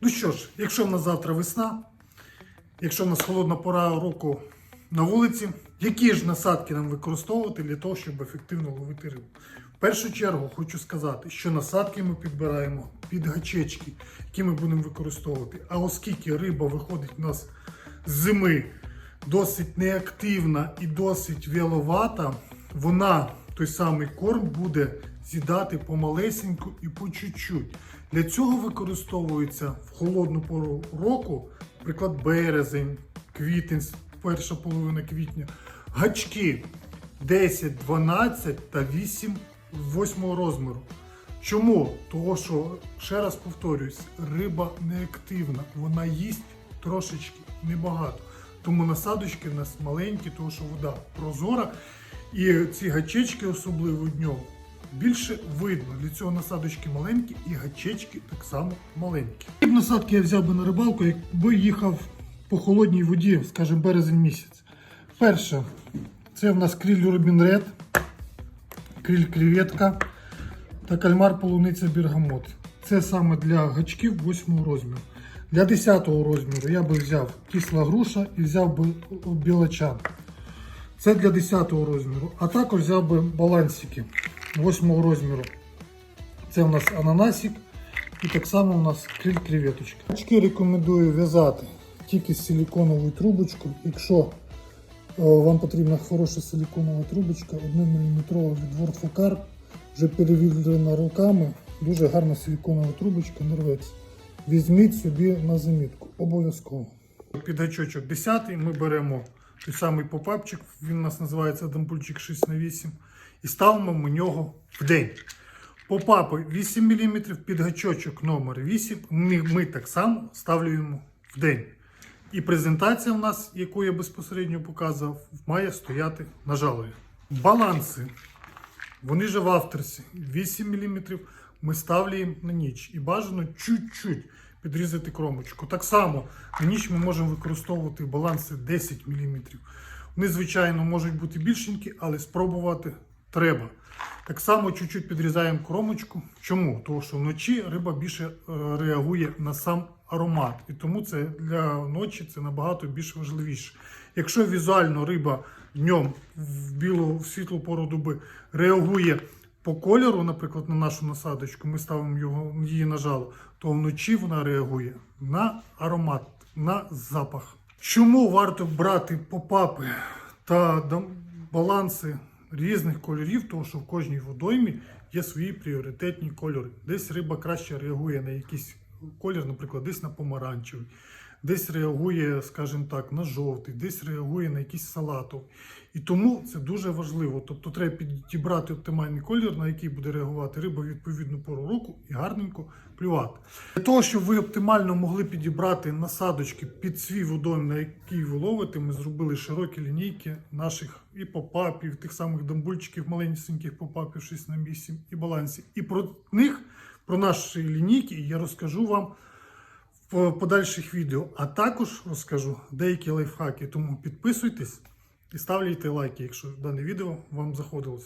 Ну що ж, якщо в нас завтра весна, якщо в нас холодна пора року на вулиці, які ж насадки нам використовувати для того, щоб ефективно ловити рибу? В першу чергу хочу сказати, що насадки ми підбираємо під гачечки, які ми будемо використовувати. А оскільки риба виходить у нас з зими досить неактивна і досить вяловата, вона той самий корм буде з'їдати помалесеньку і по чуть-чуть. Для цього використовується в холодну пору року, наприклад, березень, квітень, перша половина квітня, гачки 10, 12 та 8 8 розміру. Чому? Того, що, ще раз повторююсь, риба неактивна, вона їсть трошечки небагато. Тому насадочки в нас маленькі, тому що вода прозора. І ці гачечки, особливо днем, більше видно. Для цього насадочки маленькі і гачечки так само маленькі. Ті насадки я взяв би на рибалку, якби їхав по холодній воді, скажімо, березень місяць. Перше, це в нас кріль Рубін Ред, кріль креветка та кальмар полуниця бергамот. Це саме для гачків 8 розміру. Для 10 розміру я би взяв кисла груша і взяв би білочан. Це для 10 розміру. А також взяв би балансики 8 розміру. Це у нас ананасик і так само у нас креветочка. Очки рекомендую в'язати тільки з силіконовою трубочкою. Якщо е, вам потрібна хороша силіконова трубочка, 1 мм від World Focar, вже перевірена руками, дуже гарна силіконова трубочка, не рветься. Візьміть собі на замітку, обов'язково. Під гачочок 10 ми беремо той самий попапчик, він у нас називається дампульчик 6 на 8 і ставимо ми нього в день. Попапи 8 мм, під гачочок номер 8 ми, ми так само ставлюємо в день. І презентація в нас, яку я безпосередньо показував, має стояти на жалові. Баланси. Вони же в авторсі 8 мм. Ми ставляємо на ніч. І бажано чуть-чуть підрізати кромочку. Так само на ніч ми можемо використовувати баланси 10 мм. Вони, звичайно, можуть бути більшенькі, але спробувати треба. Так само чуть-чуть підрізаємо кромочку. Чому? Тому що вночі риба більше е, реагує на сам аромат. І тому це для ночі це набагато більш важливіше. Якщо візуально риба днем в білу в світлу пору доби реагує по кольору, наприклад, на нашу насадочку, ми ставимо його, її на жало, то вночі вона реагує на аромат, на запах. Чому варто брати попапи та баланси різних кольорів, тому що в кожній водоймі є свої пріоритетні кольори. Десь риба краще реагує на якийсь колір, наприклад, десь на помаранчевий, десь реагує, скажімо так, на жовтий, десь реагує на якийсь салатовий. І тому це дуже важливо. Тобто треба підібрати оптимальний колір, на який буде реагувати риба відповідну пору року і гарненько клювати. Для того, щоб ви оптимально могли підібрати насадочки під свій водойм, на який ви ловите, ми зробили широкі лінійки наших і попапів, тих самих дамбульчиків, маленьких попапів 6 на 8 і балансів. І про них, про наші лінійки, я розкажу вам в подальших відео, а також розкажу деякі лайфхаки. Тому підписуйтесь і ставляйте лайки, якщо дане відео вам заходило.